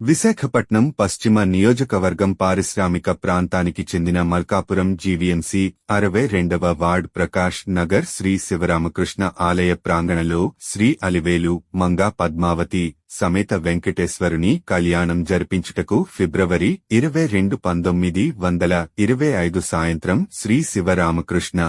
విశాఖపట్నం పశ్చిమ నియోజకవర్గం పారిశ్రామిక ప్రాంతానికి చెందిన మల్కాపురం జీవీఎంసీ అరవై రెండవ వార్డ్ ప్రకాష్ నగర్ శ్రీ శివరామకృష్ణ ఆలయ ప్రాంగణలో శ్రీ అలివేలు మంగా పద్మావతి సమేత వెంకటేశ్వరుని కళ్యాణం జరిపించుటకు ఫిబ్రవరి ఇరవై రెండు పంతొమ్మిది వందల ఇరవై ఐదు సాయంత్రం శ్రీ శివరామకృష్ణ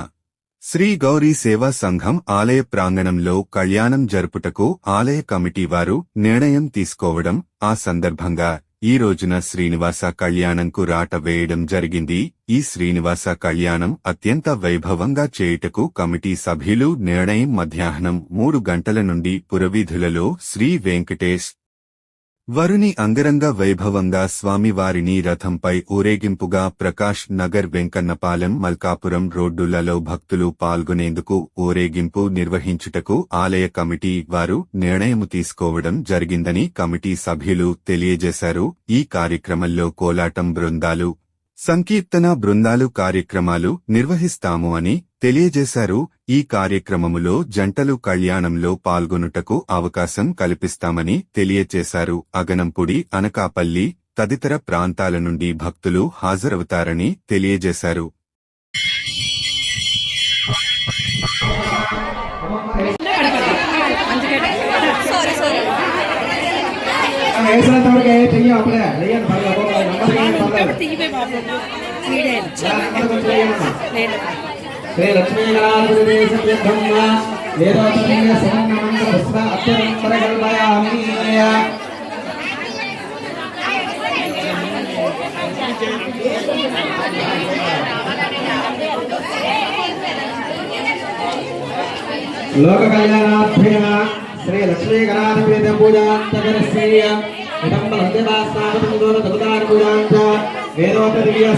శ్రీ గౌరీ సేవా సంఘం ఆలయ ప్రాంగణంలో కళ్యాణం జరుపుటకు ఆలయ కమిటీ వారు నిర్ణయం తీసుకోవడం ఆ సందర్భంగా ఈ రోజున శ్రీనివాస కళ్యాణంకు రాట వేయడం జరిగింది. ఈ శ్రీనివాస కళ్యాణం అత్యంత వైభవంగా చేయుటకు కమిటీ సభ్యులు నిర్ణయం మధ్యాహ్నం మూడు గంటల నుండి పురవీధులలో శ్రీ వెంకటేష్ వరుని అంగరంగ వైభవంగా స్వామివారిని రథంపై ఊరేగింపుగా ప్రకాష్ నగర్ వెంకన్నపాలెం మల్కాపురం రోడ్డులలో భక్తులు పాల్గొనేందుకు ఊరేగింపు నిర్వహించుటకు ఆలయ కమిటీ వారు నిర్ణయము తీసుకోవడం జరిగిందని కమిటీ సభ్యులు తెలియజేశారు. ఈ కార్యక్రమంలో కోలాటం బృందాలు సంకీర్తన బృందాలు కార్యక్రమాలు నిర్వహిస్తాము అని తెలియజేశారు ఈ కార్యక్రమములో జంటలు కళ్యాణంలో పాల్గొనుటకు అవకాశం కల్పిస్తామని తెలియజేశారు అగనంపుడి అనకాపల్లి తదితర ప్రాంతాల నుండి భక్తులు హాజరవుతారని తెలియజేశారు. సారీ. శ్రీ లక్ష్మీ పుష్ప అత్యంతర కల్పయామి లోక కళ్యాణాభ్య శ్రీ లక్ష్మీ పూజాంతరస్య విడంబ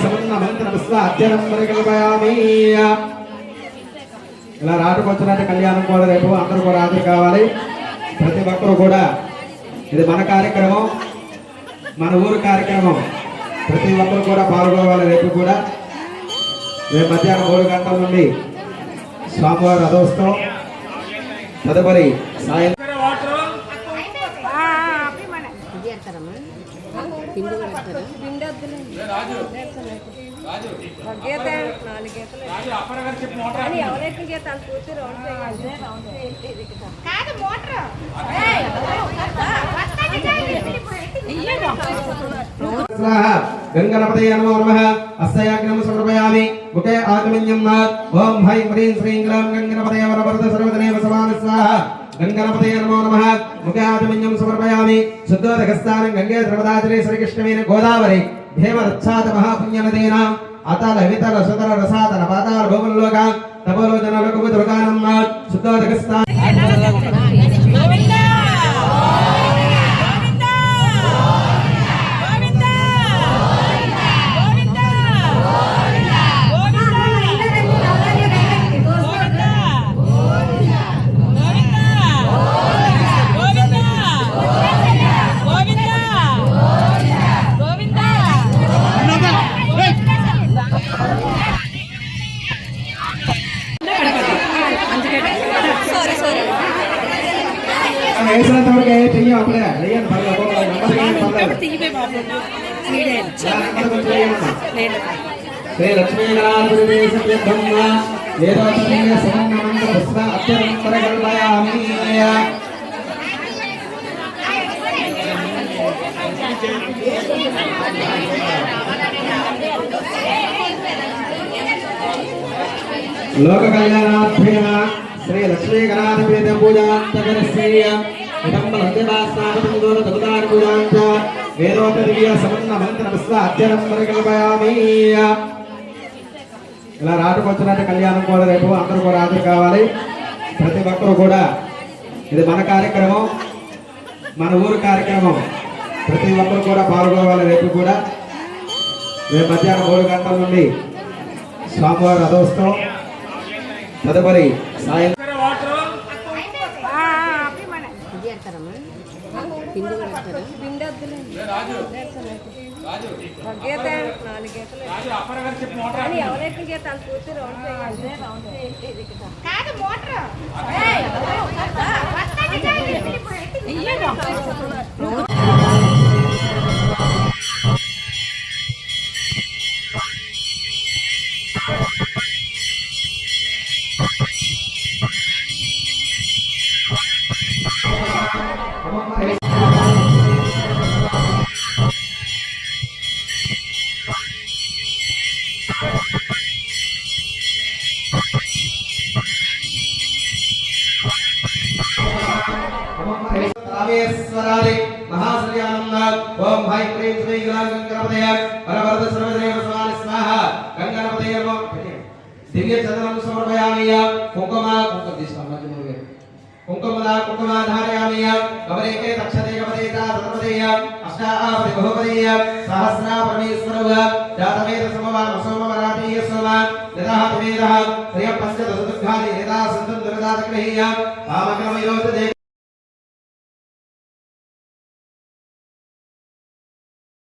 సమన్న మంత్ర పుష్ప అత్యంతర కల్పయామి ఇలా రాటుకొచ్చినట్టు కళ్యాణం కూడా రేపు అందరూ కూడా హాజరు కావాలి. ప్రతి ఒక్కరు కూడా ఇది మన కార్యక్రమం మన ఊరు కార్యక్రమం. ప్రతి ఒక్కరు కూడా పాల్గొవాలి రేపు కూడా. రేపు మధ్యాహ్నం మూడు గంటల నుండి స్వామివారి రథోత్సవం. తదుపరి సాయం పిండి కూడా ఇస్తారా? పిండి వద్దులేండి. గీత నాలుగు గీతలు కానీ ఎవరైతే గీత అంత పూర్తి రౌండ్ చేయాలి? రౌండ్ చేయాలి కాదు నమో. నమః అస్యాగ్నం సమర్పయామి. ముఖే ఆగమన్యం నాథ్ ఓం హైం హ్రీం శ్రీం గ్లాం గంగణపతయ వరవరద సర్వదనేవ సమాన స్వాహ. గంగణపతయ నమో నమః ముఖే సమర్పయామి శుద్ధోదకస్థానం గంగే ద్రవదాచరే శ్రీకృష్ణమైన గోదావరి దేవరచ్ఛాత మహాపుణ్యనదీనాం అతల వితల సుతల రసాతల పాతాల భూముల్లోక తపోలోచనలకు దుర్గానం దుర్గానమ్మ శుద్ధోదకస్థానం వేసినంత వరకు చెయ్యి అప్పుడే వేయండి పర్లేదు నెమ్మదిగా పర్లేదు తీవే బాబు నీడే నెమ్మదిగా కొంచెం వేయండి. నేను శ్రీ లక్ష్మీ గణాధిపతి సత్యబ్రహ్మ వేదోత్తరీయ సమన్వయంత పుష్ప అత్యంతర కల్పయామి లోక కళ్యాణాభ్య శ్రీ లక్ష్మీ గణాధిపతి పూజాంతరస్య ఇలా రాటుకొచ్చినట్టు కళ్యాణం కూడా రేపు అందరూ కూడా హాజరు కావాలి ప్రతి ఒక్కరు కూడా ఇది మన కార్యక్రమం మన ఊరు కార్యక్రమం ప్రతి ఒక్కరు కూడా పాల్గొవాలి రేపు కూడా రేపు మధ్యాహ్నం మూడు గంటల నుండి స్వామివారి రథోత్సవం తదుపరి సాయం పిండి పెడతారు పిండి ఎవరెక్కిన గీత అంత పూర్తి రౌండ్ చేయాలి రౌండ్ చేయండి కాదు మోటార్ Thank you. ఇయ్యండి. ఓం హై ప్రేమ శ్రీ గ్రాం గంగనపతయ వరవరద సర్వదేవ స్వామి స్వాహ. గంగనపతయ దివ్య చందనం సమర్పయామి కుంకుమ కుంకుమ తీసుకున్నాం మధ్య మూడు వేలు. కుంకుమద కుంకుమ కవరేకే తక్షతే కవరేత తత్పదేయ అష్టాపతి బహుపదేయ సహస్రా పరమేశ్వరవ జాతవేద సమవాన సోమ వరాతీయ సోమ. నిదహ వేద శ్రియ పంచదశ దుర్గాది ఏదా సంతం దురదాత గ్రహీయ పామక్రమయోత